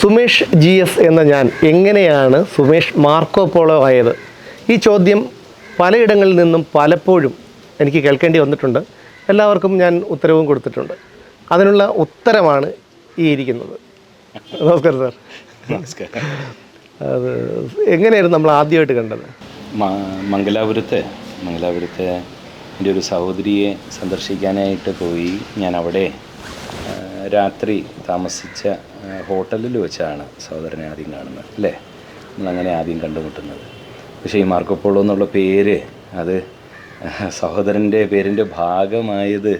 Sumesh G S എന്ന ഞാൻ എങ്ങനെയാണ് സുമേഷ് മാർക്കോ പോളോ ആയത്? ഈ ചോദ്യം പലയിടങ്ങളിൽ നിന്നും പലപ്പോഴും എനിക്ക് കേൾക്കേണ്ടി വന്നിട്ടുണ്ട്. എല്ലാവർക്കും ഞാൻ ഉത്തരവും കൊടുത്തിട്ടുണ്ട്. അതിനുള്ള ഉത്തരമാണ് ഈ ഇരിക്കുന്നത്. നമസ്കാരം സാർ. നമസ്കാരം. അത് എങ്ങനെയായിരുന്നു നമ്മൾ ആദ്യമായിട്ട് കണ്ടത്? മംഗലാപുരത്തെ മംഗലാപുരത്തെ എന്റെ ഒരു സഹോദരിയെ സന്ദർശിക്കാനായിട്ട് പോയി. ഞാൻ അവിടെ രാത്രി താമസിച്ച ഹോട്ടലിൽ വെച്ചാണ് സഹോദരനെ ആദ്യം കാണുന്നത് അല്ലേ? നമ്മളങ്ങനെ ആദ്യം കണ്ടുമുട്ടുന്നത്. പക്ഷേ ഈ മാർക്കോപ്പോളോ എന്നുള്ള പേര് അത് സഹോദരന്റെ പേരിന്റെ ഭാഗമായത്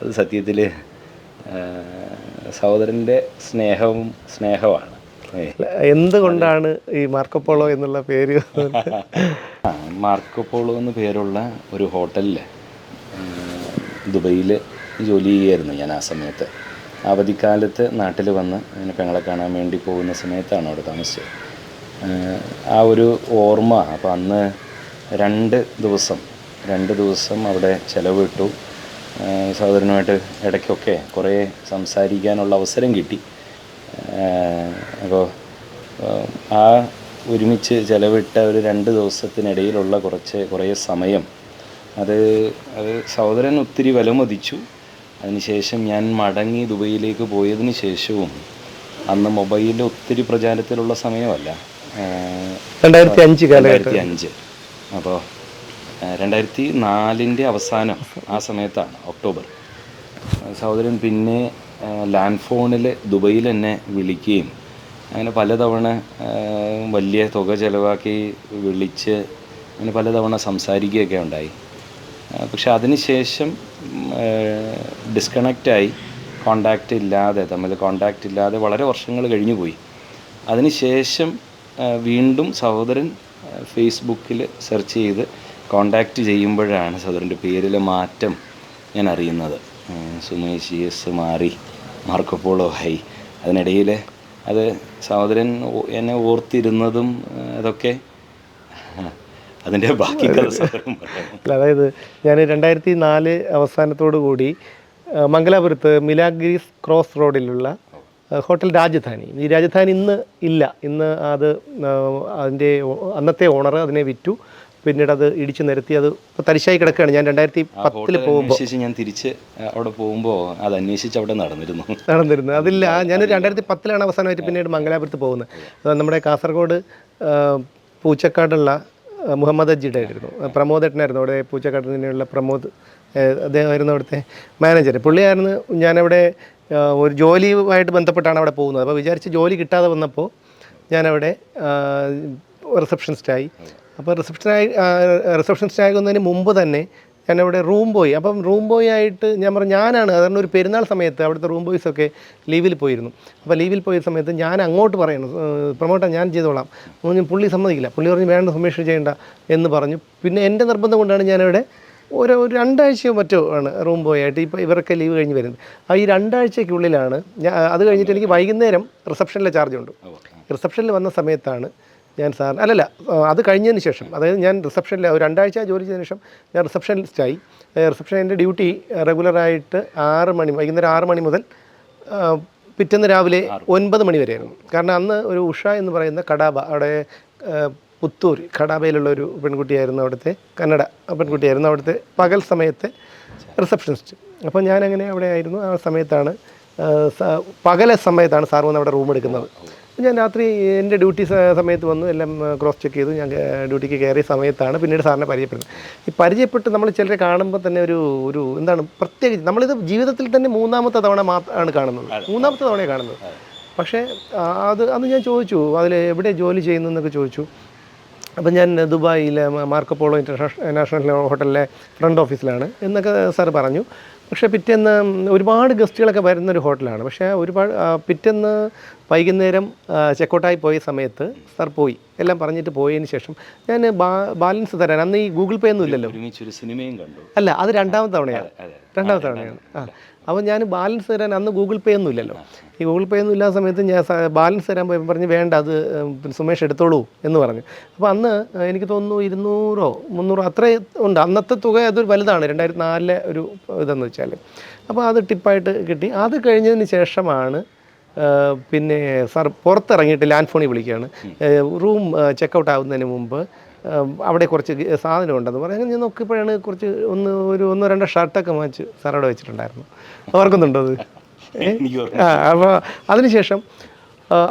അത് സത്യത്തിൽ സഹോദരന്റെ സ്നേഹവും സ്നേഹമാണ്. എന്തുകൊണ്ടാണ് ഈ മാർക്കോ പോളോ എന്നുള്ള പേര് മാർക്കപ്പോളോ മാർക്കോ പോളോ എന്ന് പേരുള്ള ഒരു ഹോട്ടലിൽ ദുബൈയിൽ ജോലി ചെയ്യായിരുന്നു ഞാൻ ആ സമയത്ത്. അവധിക്കാലത്ത് നാട്ടിൽ വന്ന് പെങ്ങളെ കാണാൻ വേണ്ടി പോകുന്ന സമയത്താണ് അവിടെ താമസിച്ചത്. ആ, ഒരു ഓർമ്മ അപ്പോൾ അന്ന് രണ്ട് ദിവസം രണ്ട് ദിവസം അവിടെ ചിലവിട്ടു. സഹോദരനുമായിട്ട് ഇടയ്ക്കൊക്കെ കുറേ സംസാരിക്കാനുള്ള അവസരം കിട്ടി. അപ്പോൾ ആ ഒരുമിച്ച് ചിലവിട്ട ഒരു രണ്ട് ദിവസത്തിനിടയിലുള്ള കുറച്ച് കുറേ സമയം. അത് അത് സഹോദരൻ ഒത്തിരി വിലമതിച്ചു. അതിനുശേഷം ഞാൻ മടങ്ങി ദുബൈയിലേക്ക് പോയതിന് ശേഷവും അന്ന് മൊബൈലിൽ ഒത്തിരി പ്രചാരത്തിലുള്ള സമയമല്ല. രണ്ടായിരത്തി അഞ്ച് രണ്ടായിരത്തി അഞ്ച് അപ്പോൾ രണ്ടായിരത്തി നാലിന്റെ അവസാനം ആ സമയത്താണ് ഒക്ടോബർ. സഹോദരൻ പിന്നെ ലാൻഡ് ഫോണിൽ ദുബൈയിൽ എന്നെ വിളിക്കുകയും അങ്ങനെ പലതവണ വലിയ തുക ചിലവാക്കി വിളിച്ച് അങ്ങനെ പലതവണ സംസാരിക്കുകയൊക്കെ ഉണ്ടായി. പക്ഷെ അതിനുശേഷം ഡിസ്കണക്റ്റായി കോണ്ടാക്റ്റ് ഇല്ലാതെ തമ്മിൽ കോണ്ടാക്റ്റ് ഇല്ലാതെ വളരെ വർഷങ്ങൾ കഴിഞ്ഞു പോയി. അതിനുശേഷം വീണ്ടും സഹോദരൻ ഫേസ്ബുക്കിൽ സെർച്ച് ചെയ്ത് കോണ്ടാക്റ്റ് ചെയ്യുമ്പോഴാണ് സഹോദരന്റെ പേരിലെ മാറ്റം ഞാൻ അറിയുന്നത്. സുമേഷ് എസ് മാറി മാർക്കോപ്പോളോ ആയി. അതിനിടയിൽ അത് സഹോദരൻ എന്നെ ഓർത്തിരുന്നതും അതൊക്കെ അതിന്റെ ബാക്കി അല്ല, അതായത് ഞാൻ രണ്ടായിരത്തി നാല് അവസാനത്തോടു കൂടി മംഗലാപുരത്ത് മിലാഗ്രീസ് ക്രോസ് റോഡിലുള്ള ഹോട്ടൽ രാജധാനി. ഈ രാജധാനി ഇന്ന് ഇല്ല. ഇന്ന് അത് അതിന്റെ അന്നത്തെ ഓണർ അതിനെ വിറ്റു. പിന്നീട് അത് ഇടിച്ചു നിരത്തി. അത് ഇപ്പോൾ തരിശായി കിടക്കുകയാണ്. ഞാൻ രണ്ടായിരത്തി പത്തിൽ പോകുമ്പോൾ ഞാൻ തിരിച്ച് അവിടെ പോകുമ്പോൾ അത് അന്വേഷിച്ച് അവിടെ നടന്നിരുന്നു. നടന്നിരുന്നു. അതില്ല. ഞാൻ രണ്ടായിരത്തി പത്തിലാണ് അവസാനമായിട്ട് പിന്നീട് മംഗലാപുരത്ത് പോകുന്നത്. നമ്മുടെ കാസർഗോഡ് പൂച്ചക്കാടുള്ള മുഹമ്മദ് അജിയുടെ ആയിരുന്നു. പ്രമോദ് ഏട്ടനായിരുന്നു. അവിടെ പൂച്ചക്കാട്ടിൽ നിന്നുള്ള പ്രമോദ് അദ്ദേഹമായിരുന്നു അവിടുത്തെ മാനേജർ പുള്ളിയായിരുന്നു ഞാനവിടെ ഒരു ജോലിയുമായിട്ട് ബന്ധപ്പെട്ടാണ് അവിടെ പോകുന്നത്. അപ്പോൾ വിചാരിച്ച് ജോലി കിട്ടാതെ വന്നപ്പോൾ ഞാനവിടെ റിസപ്ഷനിസ്റ്റായി അപ്പോൾ റിസപ്ഷനായി റിസപ്ഷനിസ്റ്റ് ആകുന്നതിന് മുമ്പ് തന്നെ ഞാനവിടെ റൂം ബോയ്. അപ്പം റൂം ബോയ് ആയിട്ട് ഞാൻ പറഞ്ഞു ഞാനാണ് അതുകൊണ്ട് ഒരു പെരുന്നാൾ സമയത്ത് അവിടുത്തെ റൂം ബോയ്സൊക്കെ ലീവിൽ പോയിരുന്നു. അപ്പോൾ ലീവിൽ പോയ സമയത്ത് ഞാൻ അങ്ങോട്ട് പറയണം പ്രൊമോട്ടർ ഞാൻ ചെയ്തോളാം. പുള്ളി സമ്മതിക്കില്ല. പുള്ളി പറഞ്ഞു വേണ്ട സുമേഷ് ചെയ്യേണ്ട എന്ന് പറഞ്ഞു. പിന്നെ എന്റെ നിർബന്ധം കൊണ്ടാണ് ഞാനിവിടെ ഒരു ഒരു രണ്ടാഴ്ചയോ മറ്റോ ആണ് റൂം ബോയ് ആയിട്ട് ഇപ്പോൾ ഇവരൊക്കെ ലീവ് കഴിഞ്ഞ് വരുന്നത്. ആ ഈ രണ്ടാഴ്ചയ്ക്കുള്ളിലാണ് ഞാൻ അത് കഴിഞ്ഞിട്ട് എനിക്ക് വൈകുന്നേരം റിസപ്ഷനിലെ ചാർജ് ഉണ്ട്. റിസപ്ഷനിൽ വന്ന സമയത്താണ് ഞാൻ സാർ അല്ലല്ല അത് കഴിഞ്ഞതിന് ശേഷം അതായത് ഞാൻ റിസപ്ഷനിൽ ഒരു രണ്ടാഴ്ച ജോലി ചെയ്തതിന് ശേഷം ഞാൻ റിസപ്ഷനിസ്റ്റായി. റിസപ്ഷൻ എന്റെ ഡ്യൂട്ടി റെഗുലറായിട്ട് ആറ് മണി വൈകുന്നേരം ആറ് മണി മുതൽ പിറ്റേന്ന് രാവിലെ ഒൻപത് മണി വരെയായിരുന്നു. കാരണം അന്ന് ഒരു ഉഷ എന്ന് പറയുന്ന കടാബ അവിടെ പുത്തൂർ കടാബയിലുള്ള ഒരു പെൺകുട്ടിയായിരുന്നു അവിടുത്തെ കന്നഡ പെൺകുട്ടിയായിരുന്നു അവിടുത്തെ പകൽ സമയത്ത് റിസപ്ഷനിസ്റ്റ്. അപ്പോൾ ഞാനങ്ങനെ അവിടെ ആയിരുന്നു. ആ സമയത്താണ് പകലെ പകല സമയത്താണ് സാർ വന്ന് അവിടെ റൂം എടുക്കുന്നത്. ഞാൻ രാത്രി എന്റെ ഡ്യൂട്ടി സമയത്ത് വന്നു എല്ലാം ക്രോസ് ചെക്ക് ചെയ്തു. ഞാൻ ഡ്യൂട്ടിക്ക് കയറിയ സമയത്താണ് പിന്നീട് സാറിനെ പരിചയപ്പെടുന്നത്. ഈ പരിചയപ്പെട്ട് നമ്മൾ ചിലരെ കാണുമ്പോൾ തന്നെ ഒരു ഒരു എന്താണ് പ്രത്യേകിച്ച് നമ്മളിത് ജീവിതത്തിൽ തന്നെ മൂന്നാമത്തെ തവണ മാത്രമാണ് കാണുന്നത്. മൂന്നാമത്തെ തവണയാണ് കാണുന്നത്. പക്ഷേ അത് അന്ന് ഞാൻ ചോദിച്ചു അതിൽ എവിടെ ജോലി ചെയ്യുന്നു എന്നൊക്കെ ചോദിച്ചു. അപ്പം ഞാൻ ദുബായിലെ Marco Polo Marco Polo international national ഹോട്ടലിലെ ഫ്രണ്ട് ഓഫീസിലാണ് എന്നൊക്കെ സാർ പറഞ്ഞു. പക്ഷേ പിറ്റേന്ന് ഒരുപാട് ഗസ്റ്റുകളൊക്കെ വരുന്നൊരു ഹോട്ടലാണ്. പക്ഷേ ഒരുപാട് പിറ്റേന്ന് വൈകുന്നേരം ചെക്കൗട്ടായി പോയ സമയത്ത് സാർ പോയി. എല്ലാം പറഞ്ഞിട്ട് പോയതിന് ശേഷം ഞാൻ ബാലൻസ് തരാൻ. അന്ന് ഈ ഗൂഗിൾ പേ ഒന്നും ഇല്ലല്ലോ. സിനിമയും കണ്ടു. അല്ല അത് രണ്ടാമത്തെ തവണയാണ്. രണ്ടാമത്തെ തവണയാണ്. ആ അപ്പോൾ ഞാൻ ബാലൻസ് തരാൻ അന്ന് ഗൂഗിൾ പേ ഒന്നും ഇല്ലല്ലോ. ഈ ഗൂഗിൾ പേ ഒന്നും ഇല്ലാത്ത സമയത്ത് ഞാൻ ബാലൻസ് തരാൻ പോയപ്പോൾ പറഞ്ഞ് വേണ്ട അത് സുമേഷ് എടുത്തോളൂ എന്ന് പറഞ്ഞു. അപ്പോൾ അന്ന് എനിക്ക് തോന്നുന്നു ഇരുന്നൂറോ മുന്നൂറോ അത്ര ഉണ്ട്. അന്നത്തെ തുക അതൊരു വലുതാണ് രണ്ടായിരത്തി നാലിലെ ഒരു ഇതെന്ന് വെച്ചാൽ അപ്പോൾ അത് ടിപ്പായിട്ട് കിട്ടി. അത് കഴിഞ്ഞതിന് ശേഷമാണ് പിന്നെ സാർ പുറത്തിറങ്ങിയിട്ട് ലാൻഡ് ഫോണിൽ വിളിക്കുകയാണ്. ഏഹ് റൂം ചെക്കൗട്ട് ആവുന്നതിന് മുമ്പ് അവിടെ കുറച്ച് സാധനം ഉണ്ടെന്ന് പറഞ്ഞു. ഞാൻ നോക്കിയപ്പോഴാണ് കുറച്ച് ഒന്ന് ഒരു ഒന്നോ രണ്ടോ ഷർട്ടൊക്കെ വാങ്ങിച്ച് സാർ അവിടെ വെച്ചിട്ടുണ്ടായിരുന്നു. ഓർക്കുന്നുണ്ടോ അത്? ആ അപ്പോൾ അതിനുശേഷം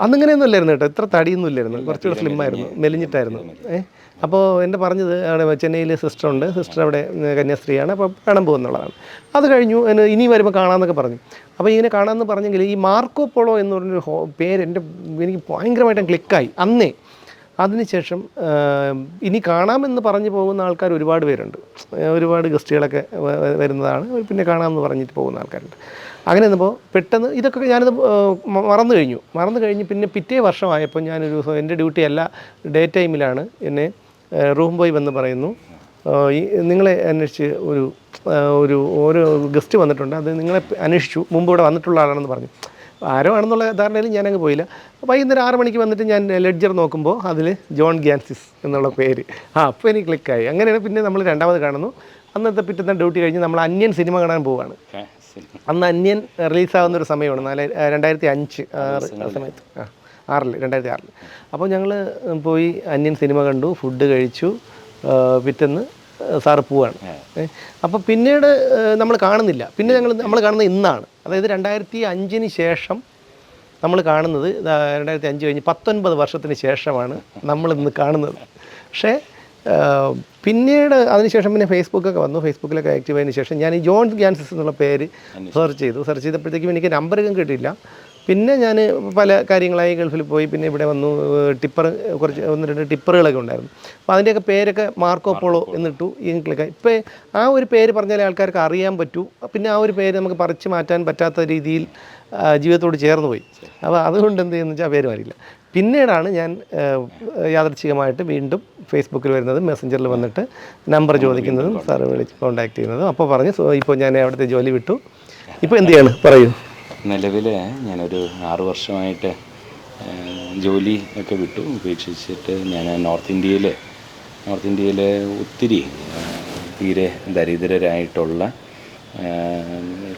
അന്നിങ്ങനെയൊന്നും ഇല്ലായിരുന്നു കേട്ടോ. ഇത്ര തടിയൊന്നും ഇല്ലായിരുന്നു. കുറച്ചുകൂടെ സ്ലിം ആയിരുന്നു. മെലിഞ്ഞിട്ടായിരുന്നു. ഏ അപ്പോൾ എന്റെ പറഞ്ഞത് അവിടെ ചെന്നൈയിൽ സിസ്റ്റർ ഉണ്ട്. സിസ്റ്റർ അവിടെ കന്യാസ്ത്രീയാണ്. അപ്പോൾ കാണാൻ പോകുന്നുള്ളതാണ്. അത് കഴിഞ്ഞു എന്നെ ഇനി വരുമ്പോൾ കാണാമെന്നൊക്കെ പറഞ്ഞു. അപ്പോൾ ഇങ്ങനെ കാണാമെന്ന് പറഞ്ഞെങ്കിൽ ഈ മാർക്കോ പോളോ എന്ന് പറഞ്ഞൊരു പേര് എന്റെ എനിക്ക് ഭയങ്കരമായിട്ടും ക്ലിക്കായി. അന്നേ അതിനുശേഷം ഇനി കാണാമെന്ന് പറഞ്ഞു പോകുന്ന ആൾക്കാർ ഒരുപാട് പേരുണ്ട്. ഒരുപാട് ഗസ്റ്റുകളൊക്കെ വരുന്നതാണ്. പിന്നെ കാണാമെന്ന് പറഞ്ഞിട്ട് പോകുന്ന ആൾക്കാരുണ്ട്. അങ്ങനെ നിന്നപ്പോൾ പെട്ടെന്ന് ഇതൊക്കെ ഞാനത് മറന്നു കഴിഞ്ഞു. മറന്നു കഴിഞ്ഞ് പിന്നെ പിറ്റേ വർഷമായപ്പോൾ ഞാനൊരു എന്റെ ഡ്യൂട്ടി അല്ല ഡേ ടൈമിലാണ് എന്നെ റൂം ബോയ് വന്ന് പറയുന്നു. ഈ നിങ്ങളെ അന്വേഷിച്ച് ഒരു ഒരു ഓരോ ഗസ്റ്റ് വന്നിട്ടുണ്ട്. അത് നിങ്ങളെ അന്വേഷിച്ചു. മുമ്പ് ഇവിടെ വന്നിട്ടുള്ള ആളാണെന്ന് പറഞ്ഞു. ആരോ ആണെന്നുള്ള ധാരണയിൽ ഞാനങ്ങ് പോയില്ല. വൈകുന്നേരം ആറ് മണിക്ക് വന്നിട്ട് ഞാൻ ലെഡ്ജർ നോക്കുമ്പോൾ അതിൽ ജോൺ ഗ്യാൻസിസ് എന്നുള്ള പേര്. ആ അപ്പോൾ എനിക്ക് ക്ലിക്കായി. അങ്ങനെയാണ് പിന്നെ നമ്മൾ രണ്ടാമത് കാണുന്നു. അന്നത്തെ പിറ്റത്തെ ഡ്യൂട്ടി കഴിഞ്ഞ് നമ്മൾ അന്യൻ സിനിമ കാണാൻ പോവുകയാണ് അന്ന് അന്യൻ റിലീസാകുന്ന ഒരു സമയമാണ്. നാല് രണ്ടായിരത്തി അഞ്ച് ആറ് ആ സമയത്ത്. ആ. ആറിൽ രണ്ടായിരത്തി ആറിൽ. അപ്പോൾ ഞങ്ങൾ പോയി അന്യൻ സിനിമ കണ്ടു ഫുഡ് കഴിച്ചു പിറ്റെന്ന് സാറ് പോവാണ്. അപ്പോൾ പിന്നീട് നമ്മൾ കാണുന്നില്ല. പിന്നെ ഞങ്ങൾ നമ്മൾ കാണുന്നത് ഇന്നാണ്. അതായത് രണ്ടായിരത്തി അഞ്ചിന് ശേഷം നമ്മൾ കാണുന്നത് രണ്ടായിരത്തി അഞ്ച് കഴിഞ്ഞ് പത്തൊൻപത് വർഷത്തിന് ശേഷമാണ് നമ്മൾ ഇന്ന് കാണുന്നത്. പക്ഷേ പിന്നീട് അതിനുശേഷം പിന്നെ ഫേസ്ബുക്കൊക്കെ വന്നു. ഫേസ്ബുക്കിലൊക്കെ ആക്റ്റീവ് ആയതിനു ശേഷം ഞാൻ ഈ ജോൺ ഗ്യാൻസിസ് എന്നുള്ള പേര് സെർച്ച് ചെയ്തു. സെർച്ച് ചെയ്തപ്പോഴത്തേക്കും എനിക്ക് നമ്പറും കിട്ടിയില്ല. പിന്നെ ഞാൻ പല കാര്യങ്ങളായി ഗൾഫിൽ പോയി പിന്നെ ഇവിടെ വന്നു ടിപ്പർ കുറച്ച് ഒന്ന് രണ്ട് ടിപ്പറുകളൊക്കെ ഉണ്ടായിരുന്നു. അപ്പോൾ അതിന്റെയൊക്കെ പേരൊക്കെ മാർക്കോ പോളോ എന്നിട്ടു ഈ ക്ലിക്കായി ഇപ്പോൾ ആ ഒരു പേര് പറഞ്ഞാൽ ആൾക്കാർക്ക് അറിയാൻ പറ്റൂ. പിന്നെ ആ ഒരു പേര് നമുക്ക് പറിച്ചു മാറ്റാൻ പറ്റാത്ത രീതിയിൽ ജീവിതത്തോട് ചേർന്ന് പോയി. അപ്പോൾ അതുകൊണ്ട് എന്ത് ചെയ്യുന്നു വെച്ചാൽ ആ പേര് മാറിയില്ല. പിന്നീടാണ് ഞാൻ യാദർച്ഛികമായിട്ട് വീണ്ടും ഫേസ്ബുക്കിൽ വരുന്നതും മെസ്സഞ്ചറിൽ വന്നിട്ട് നമ്പർ ചോദിക്കുന്നതും സാറ് വിളിച്ച് കോൺടാക്ട് ചെയ്യുന്നതും അപ്പോൾ പറഞ്ഞു സോ ഇപ്പോൾ ഞാൻ അവിടുത്തെ ജോലി വിട്ടു. ഇപ്പോൾ എന്ത് ചെയ്യാണ്? പറയൂ. നിലവിൽ ഞാനൊരു ആറ് വർഷമായിട്ട് ജോലി ഒക്കെ വിട്ടു. ഉപേക്ഷിച്ചിട്ട് ഞാൻ നോർത്ത് ഇന്ത്യയിൽ നോർത്ത് ഇന്ത്യയിൽ ഒത്തിരി തീരെ ദരിദ്രരായിട്ടുള്ള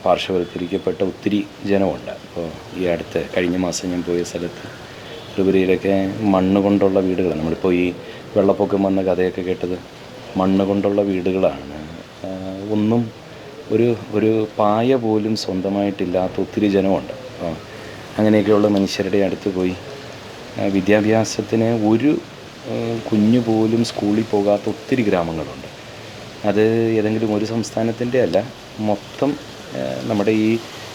പാർശ്വവൽക്കരിക്കപ്പെട്ട ഒത്തിരി ജനമുണ്ട്. അപ്പോൾ ഈ അടുത്ത് കഴിഞ്ഞ മാസം ഞാൻ പോയ സ്ഥലത്ത് ത്രിപുരയിലൊക്കെ മണ്ണ് കൊണ്ടുള്ള വീടുകളാണ്. നമ്മളിപ്പോൾ ഈ വെള്ളപ്പൊക്കം വന്ന കഥയൊക്കെ കേട്ടത് മണ്ണ് കൊണ്ടുള്ള വീടുകളാണ്. ഒന്നും ഒരു ഒരു പായ പോലും സ്വന്തമായിട്ടില്ലാത്ത ഒത്തിരി ജനമുണ്ട്. അപ്പോൾ അങ്ങനെയൊക്കെയുള്ള മനുഷ്യരുടെ അടുത്ത് പോയി വിദ്യാഭ്യാസത്തിന് ഒരു കുഞ്ഞു പോലും സ്കൂളിൽ പോകാത്ത ഒത്തിരി ഗ്രാമങ്ങളുണ്ട്. അത് ഏതെങ്കിലും ഒരു സംസ്ഥാനത്തിന്റെ അല്ല മൊത്തം നമ്മുടെ ഈ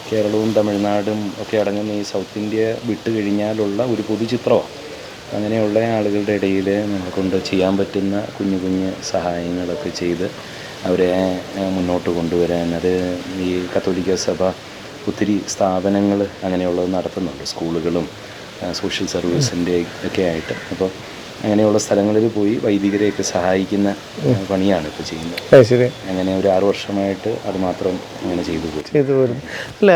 കേരളവും തമിഴ്നാടും ഒക്കെ അടങ്ങുന്ന ഈ സൗത്ത് ഇന്ത്യ വിട്ട് കഴിഞ്ഞാലുള്ള ഒരു പൊതുചിത്രമാണ്. അങ്ങനെയുള്ള ആളുകളുടെ ഇടയിൽ നമ്മളെ കൊണ്ട് ചെയ്യാൻ പറ്റുന്ന കുഞ്ഞു കുഞ്ഞു സഹായങ്ങളൊക്കെ ചെയ്ത് അവരെ മുന്നോട്ട് കൊണ്ടുവരാൻ. അത് ഈ കത്തോലിക്ക സഭ ഒത്തിരി സ്ഥാപനങ്ങൾ അങ്ങനെയുള്ളത് നടത്തുന്നുണ്ട്. സ്കൂളുകളും സോഷ്യൽ സർവീസിന്റെ ഒക്കെ ആയിട്ട്. അപ്പോൾ അങ്ങനെയുള്ള സ്ഥലങ്ങളിൽ പോയി വൈദികരെയൊക്കെ സഹായിക്കുന്ന പണിയാണ് ഇപ്പോൾ ചെയ്യുന്നത്. ശരി. അങ്ങനെ ഒരു ആറു വർഷമായിട്ട് അത് മാത്രം അങ്ങനെ ചെയ്തു പോയി. ചെയ്തു പോരും അല്ല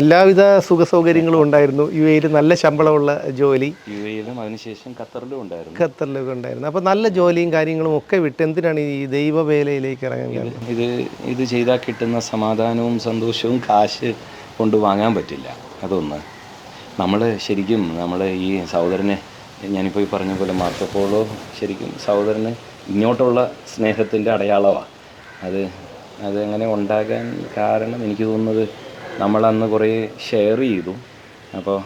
എല്ലാവിധ സുഖ സൗകര്യങ്ങളും ഉണ്ടായിരുന്നു. യു എയിൽ നല്ല ശമ്പളമുള്ള ജോലി. യു എയിലും അതിനുശേഷം ഖത്തറിലും ഉണ്ടായിരുന്നു. ഖത്തറിലൊക്കെ ഉണ്ടായിരുന്നു. അപ്പോൾ നല്ല ജോലിയും കാര്യങ്ങളും ഒക്കെ വിട്ട് എന്തിനാണ് ഈ ദൈവവേലയിലേക്ക് ഇറങ്ങുന്നത്? ഇത് ഇത് ചെയ്താൽ കിട്ടുന്ന സമാധാനവും സന്തോഷവും കാശ് കൊണ്ട് വാങ്ങാൻ പറ്റില്ല. അതൊന്ന്. നമ്മൾ ശരിക്കും നമ്മൾ ഈ സഹോദരനെ ഞാനിപ്പോൾ ഈ പറഞ്ഞ പോലെ മാർക്കപ്പോളോ ശരിക്കും സഹോദരന് ഇങ്ങോട്ടുള്ള സ്നേഹത്തിന്റെ അടയാളമാണ് അത് അതെങ്ങനെ ഉണ്ടാകാൻ കാരണം എനിക്ക് തോന്നുന്നത് നമ്മളന്ന് കുറേ ഷെയർ ചെയ്തു. അപ്പോൾ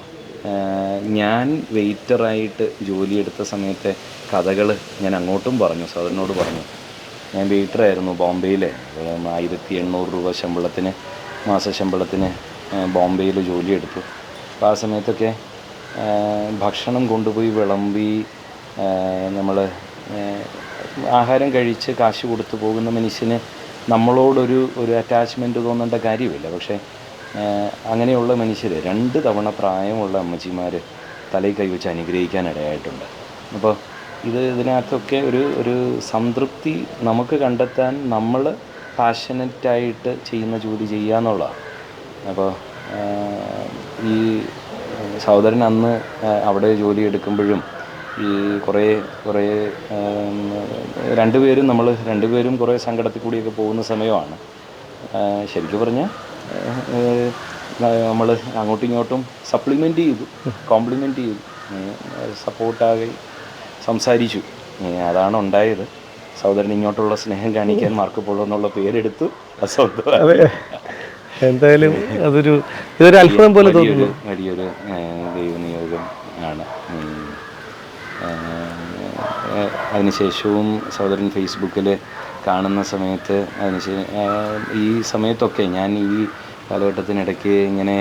ഞാൻ വെയിറ്ററായിട്ട് ജോലിയെടുത്ത സമയത്തെ കഥകൾ ഞാൻ അങ്ങോട്ടും പറഞ്ഞു സഹോദരനോട് പറഞ്ഞു. ഞാൻ വെയിറ്ററായിരുന്നു ബോംബെയിൽ ആയിരത്തി എണ്ണൂറ് രൂപ ശമ്പളത്തിന് മാസ ശമ്പളത്തിന് ബോംബെയിൽ ജോലിയെടുത്തു അപ്പോൾ ആ സമയത്തൊക്കെ ഭക്ഷണം കൊണ്ടുപോയി വിളമ്പി നമ്മൾ ആഹാരം കഴിച്ച് കാശ് കൊടുത്തു പോകുന്ന മനുഷ്യന് നമ്മളോടൊരു ഒരു അറ്റാച്ച്മെന്റ് തോന്നേണ്ട കാര്യമില്ല. പക്ഷേ അങ്ങനെയുള്ള മനുഷ്യർ രണ്ട് തവണ പ്രായമുള്ള അമ്മച്ചിമാർ തലയിൽ കൈവച്ച് അനുഗ്രഹിക്കാനിടയായിട്ടുണ്ട് അപ്പോൾ ഇത് ഇതിനകത്തൊക്കെ ഒരു ഒരു സംതൃപ്തി നമുക്ക് കണ്ടെത്താൻ നമ്മൾ പാഷനറ്റായിട്ട് ചെയ്യുന്ന ജോലി ചെയ്യുക എന്നുള്ളതാണ് അപ്പോൾ ഈ സഹോദരൻ അന്ന് അവിടെ ജോലി എടുക്കുമ്പോഴും ഈ കുറേ കുറേ രണ്ടുപേരും നമ്മൾ രണ്ടുപേരും കുറേ സങ്കടത്തിൽ കൂടിയൊക്കെ പോകുന്ന സമയമാണ്. ശരിക്കും പറഞ്ഞാൽ നമ്മൾ അങ്ങോട്ടും ഇങ്ങോട്ടും സപ്ലിമെന്റ് ചെയ്തു കോംപ്ലിമെന്റ് ചെയ്തു. സപ്പോർട്ടാകെ സംസാരിച്ചു. അതാണ് ഉണ്ടായത്. സഹോദരൻ ഇങ്ങോട്ടുള്ള സ്നേഹം കാണിക്കാൻ മാർക്ക് പോളോ എന്നുള്ള പേരെടുത്തു. അതെ. എന്തായാലും അതൊരു ഇതൊരു അത്ഭുതം പോലെ തോന്നുന്നു. വലിയൊരു ദൈവനിയോഗം ആണ്. അതിനുശേഷവും സഹോദരൻ ഫേസ്ബുക്കിൽ കാണുന്ന സമയത്ത് അതിനുശേഷം ഈ സമയത്തൊക്കെ ഞാൻ ഈ കാലഘട്ടത്തിനിടയ്ക്ക് ഇങ്ങനെ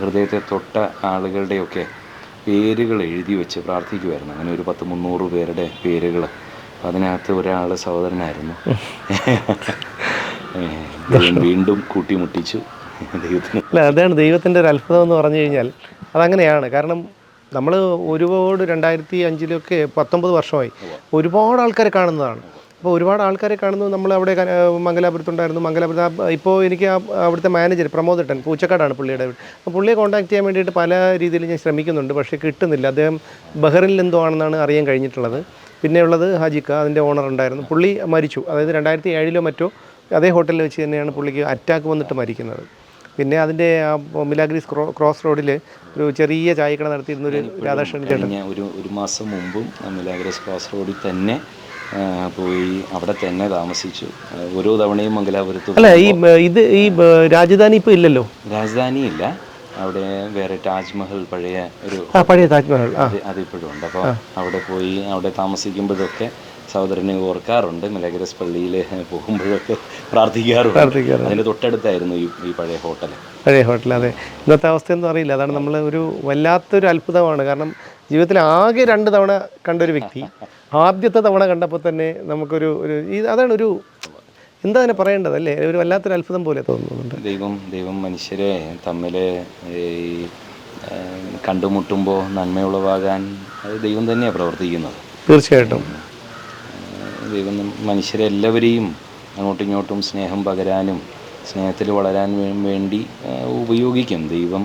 ഹൃദയത്തെ തൊട്ട ആളുകളുടെയൊക്കെ പേരുകൾ എഴുതി വെച്ച് പ്രാർത്ഥിക്കുമായിരുന്നു അങ്ങനെ ഒരു പത്ത് മുന്നൂറ് പേരുടെ പേരുകൾ. അതിനകത്ത് ഒരാൾ സഹോദരനായിരുന്നു. വീണ്ടും കൂട്ടിമുട്ടിച്ചു. ദൈവത്തിന് അല്ല അതാണ് ദൈവത്തിന്റെ ഒരു അത്ഭുതം എന്ന് പറഞ്ഞു കഴിഞ്ഞാൽ അതങ്ങനെയാണ്. കാരണം നമ്മൾ ഒരുപാട് രണ്ടായിരത്തി അഞ്ചിലൊക്കെ പത്തൊമ്പത് വർഷമായി ഒരുപാട് ആൾക്കാരെ കാണുന്നതാണ്. അപ്പോൾ ഒരുപാട് ആൾക്കാരെ കാണുന്നു. നമ്മൾ അവിടെ മംഗലാപുരത്തുണ്ടായിരുന്നു മംഗലാപുരത്ത് ഇപ്പോൾ എനിക്ക് ആ അവിടുത്തെ മാനേജർ പ്രമോദ് ഇട്ടൻ പൂച്ചക്കാടാണ് പുള്ളിയുടെ അപ്പോൾ പുള്ളിയെ കോൺടാക്ട് ചെയ്യാൻ വേണ്ടിയിട്ട് പല രീതിയിൽ ഞാൻ ശ്രമിക്കുന്നുണ്ട്. പക്ഷേ കിട്ടുന്നില്ല. അദ്ദേഹം ബഹറിൽ എന്തോ ആണെന്നാണ് അറിയാൻ കഴിഞ്ഞിട്ടുള്ളത്. പിന്നെയുള്ളത് ഹാജിക്ക അതിന്റെ ഓണർ ഉണ്ടായിരുന്നു. പുള്ളി മരിച്ചു. അതായത് രണ്ടായിരത്തി ഏഴിലോ മറ്റോ അതേ ഹോട്ടലിൽ വെച്ച് തന്നെയാണ് പുള്ളിക്ക് അറ്റാക്ക് വന്നിട്ട് മരിക്കുന്നത്. പിന്നെ അതിന്റെ ആ മിലാഗ്രീസ് ക്രോ ക്രോസ് റോഡിൽ ഒരു ചെറിയ ചായക്കട നടത്തിയിരുന്ന ഒരു രാധാകൃഷ്ണൻ ചേട്ടൻ. ഒരു ഒരു മാസം മുമ്പും മിലാഗ്രീസ് ക്രോസ് റോഡിൽ തന്നെ പോയി അവിടെ തന്നെ താമസിച്ചു. ഓരോ തവണയും മംഗലാപുരത്ത് അല്ല ഈ ഇത് ഈ രാജധാനി ഇപ്പോൾ ഇല്ലല്ലോ? രാജധാനി ഇല്ല. അവിടെ വേറെ താജ്മഹൽ പഴയ ഒരു പഴയ താജ്മഹൽ അത് അതിപ്പോഴും ഉണ്ട്. അപ്പോൾ അവിടെ പോയി അവിടെ താമസിക്കുമ്പോഴൊക്കെ സഹോദരനെ ഓർക്കാറുണ്ട്. മിലഗ്രസ് പള്ളിയിൽ പോകുമ്പോഴൊക്കെ പ്രാർത്ഥിക്കാറുണ്ട്. അതിന്റെ തൊട്ടടുത്തായിരുന്നു ഈ ഈ പഴയ ഹോട്ടൽ പഴയ ഹോട്ടൽ അതെ. ഇന്നത്തെ അവസ്ഥയൊന്നും അറിയില്ല. അതാണ് നമ്മൾ ഒരു വല്ലാത്തൊരു അത്ഭുതമാണ്. കാരണം ജീവിതത്തിൽ ആകെ രണ്ട് തവണ കണ്ടൊരു വ്യക്തി. ആദ്യത്തെ തവണ കണ്ടപ്പോൾ തന്നെ നമുക്കൊരു ഒരു ഈ അതാണ് ഒരു എന്താ അതിനെ പറയേണ്ടത് അല്ലേ? ഒരു വല്ലാത്തൊരു അത്ഭുതം പോലെ തോന്നുന്നുണ്ട്. ദൈവം ദൈവം മനുഷ്യരെ തമ്മിൽ ഈ കണ്ടുമുട്ടുമ്പോൾ നന്മയുളവാകാൻ അത് ദൈവം തന്നെയാണ് പ്രവർത്തിക്കുന്നത്. തീർച്ചയായിട്ടും. ദൈവം മനുഷ്യരെല്ലാവരെയും അങ്ങോട്ടും ഇങ്ങോട്ടും സ്നേഹം പകരാനും സ്നേഹത്തിൽ വളരാൻ വേണ്ടി ഉപയോഗിക്കും. ദൈവം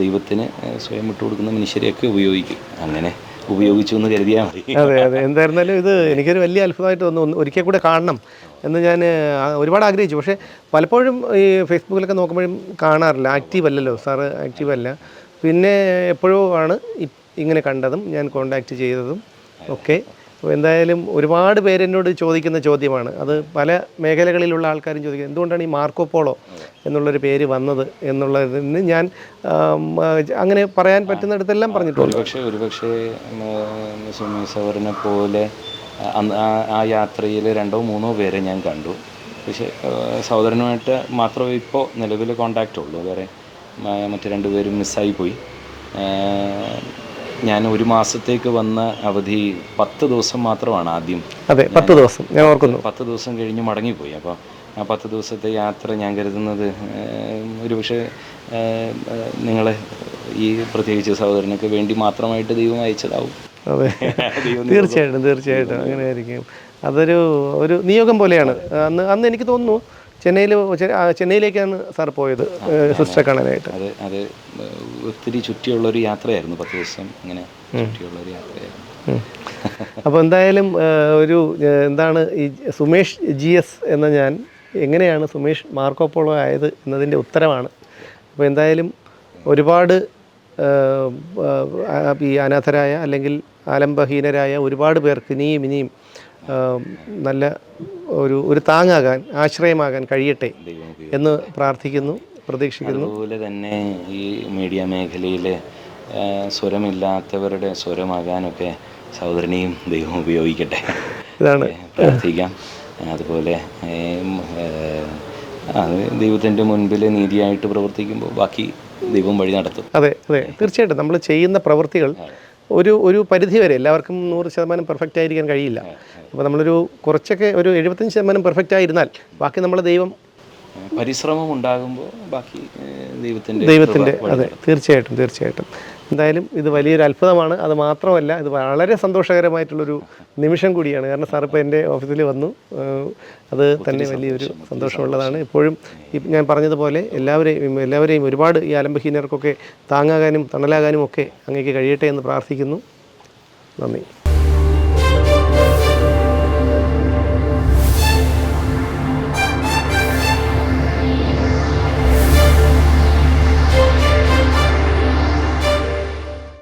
ദൈവത്തിന് സ്വയം ഇട്ട് കൊടുക്കുന്ന മനുഷ്യരെയൊക്കെ ഉപയോഗിക്കും. അങ്ങനെ ഉപയോഗിച്ചു എന്ന് കരുതിയാൽ മതി. അതെ അതെ. എന്തായിരുന്നാലും ഇത് എനിക്കൊരു വലിയ അത്ഭുതമായിട്ട് തോന്നുന്നു. ഒരിക്കൽ കൂടെ കാണണം എന്ന് ഞാൻ ഒരുപാട് ആഗ്രഹിച്ചു. പക്ഷേ പലപ്പോഴും ഈ ഫേസ്ബുക്കിലൊക്കെ നോക്കുമ്പോഴും കാണാറില്ല. ആക്റ്റീവ് അല്ലല്ലോ. സാറ് ആക്റ്റീവ് അല്ല. പിന്നെ എപ്പോഴോ ആണ് ഇങ്ങനെ കണ്ടതും ഞാൻ കോണ്ടാക്ട് ചെയ്തതും ഒക്കെ. അപ്പോൾ എന്തായാലും ഒരുപാട് പേരെന്നോട് ചോദിക്കുന്ന ചോദ്യമാണ്. അത് പല മേഖലകളിലുള്ള ആൾക്കാരും ചോദിക്കുന്നത് എന്തുകൊണ്ടാണ് ഈ മാർക്കോ പോളോ എന്നുള്ളൊരു പേര് വന്നത് എന്നുള്ളതിന് ഞാൻ അങ്ങനെ പറയാൻ പറ്റുന്നിടത്തെല്ലാം പറഞ്ഞിട്ടുണ്ട്. ഒരുപക്ഷെ ഒരുപക്ഷെ സുമി സവറിനെ പോലെ ആ- യാത്രയിൽ രണ്ടോ മൂന്നോ പേരെ ഞാൻ കണ്ടു. പക്ഷേ സഹോദരനുമായിട്ട് മാത്രമേ ഇപ്പോൾ നിലവിൽ കോണ്ടാക്റ്റ് ഉള്ളൂ. വേറെ മറ്റു രണ്ടുപേരും മിസ്സായി പോയി. ഞാൻ ഒരു മാസത്തേക്ക് വന്ന അവധി പത്ത് ദിവസം മാത്രമാണ് ആദ്യം. അതെ പത്ത് ദിവസം. ഞാൻ ഓർക്കുന്നു. പത്ത് ദിവസം കഴിഞ്ഞ് മടങ്ങിപ്പോയി. അപ്പോൾ ആ പത്ത് ദിവസത്തെ യാത്ര ഞാൻ കരുതുന്നത് ഒരുപക്ഷെ നിങ്ങളെ ഈ പ്രത്യേകിച്ച് സഹോദരനൊക്കെ വേണ്ടി മാത്രമായിട്ട് ദൈവം അയച്ചതാവും. അതെ. തീർച്ചയായിട്ടും തീർച്ചയായിട്ടും. അങ്ങനെ ആയിരിക്കും അതൊരു ഒരു നിയോഗം പോലെയാണ്. അന്ന് അന്ന് എനിക്ക് തോന്നുന്നു ചെന്നൈയിൽ ചെന്നൈയിലേക്കാണ് സാർ പോയത് സിസ്റ്റർ കാണാനായിട്ട്. അത് അത് ഒത്തിരി ഒത്തിരി ചുറ്റിയുള്ളൊരു യാത്രയായിരുന്നു പത്ത് ദിവസം അങ്ങനെ ചുറ്റിയുള്ളൊരു യാത്രയായിരുന്നു. അപ്പോൾ എന്തായാലും ഒരു എന്താണ് ഈ സുമേഷ് ജി എസ് എന്ന ഞാൻ എങ്ങനെയാണ് സുമേഷ് മാർക്കോപ്പോളോ ആയത് എന്നതിന്റെ ഉത്തരമാണ്. അപ്പോൾ എന്തായാലും ഒരുപാട് ഈ അനാഥരായ അല്ലെങ്കിൽ ആലംബഹീനരായ ഒരുപാട് പേർക്ക് ഇനിയും ഇനിയും നല്ല ഒരു ഒരു താങ്ങാകാൻ ആശ്രയമാകാൻ കഴിയട്ടെ എന്ന് പ്രാർത്ഥിക്കുന്നു പ്രതീക്ഷിക്കുന്നു. അതുപോലെ തന്നെ ഈ മീഡിയ മേഖലയിൽ സ്വരമില്ലാത്തവരുടെ സ്വരമാകാനൊക്കെ സഹോദരനെയും ദൈവം ഉപയോഗിക്കട്ടെ. ഇതാണ്. പ്രാർത്ഥിക്കാം. അതുപോലെ ദൈവത്തിന്റെ മുൻപിൽ നീതിയായിട്ട് പ്രവർത്തിക്കുമ്പോൾ ബാക്കി ദൈവം വഴി നടത്തും. അതെ അതെ. തീർച്ചയായിട്ടും നമ്മൾ ചെയ്യുന്ന പ്രവൃത്തികൾ ഒരു ഒരു പരിധി വരെ എല്ലാവർക്കും നൂറ് ശതമാനം പെർഫെക്റ്റ് ആയിരിക്കാൻ കഴിയില്ല. അപ്പോൾ നമ്മളൊരു കുറച്ചൊക്കെ ഒരു എഴുപത്തഞ്ച് ശതമാനം പെർഫെക്റ്റ് ആയിരുന്നാൽ ബാക്കി നമ്മൾ ദൈവം പരിശ്രമം ഉണ്ടാകുമ്പോൾ ബാക്കി ദൈവത്തിന്റെ ദൈവത്തിന്റെ അതെ തീർച്ചയായിട്ടും തീർച്ചയായിട്ടും. എന്തായാലും ഇത് വലിയൊരു അത്ഭുതമാണ്. അത് മാത്രമല്ല ഇത് വളരെ സന്തോഷകരമായിട്ടുള്ളൊരു നിമിഷം കൂടിയാണ്. കാരണം സാർ ഇപ്പോൾ എന്റെ ഓഫീസിൽ വന്നു. അത് തന്നെ വലിയൊരു സന്തോഷമുള്ളതാണ്. ഇപ്പോഴും ഈ ഞാൻ പറഞ്ഞതുപോലെ എല്ലാവരെയും എല്ലാവരെയും ഒരുപാട് ഈ അലംബഹീനർക്കൊക്കെ താങ്ങാകാനും തണലാകാനും ഒക്കെ അങ്ങേക്ക് കഴിയട്ടെ എന്ന് പ്രാർത്ഥിക്കുന്നു. നന്ദി.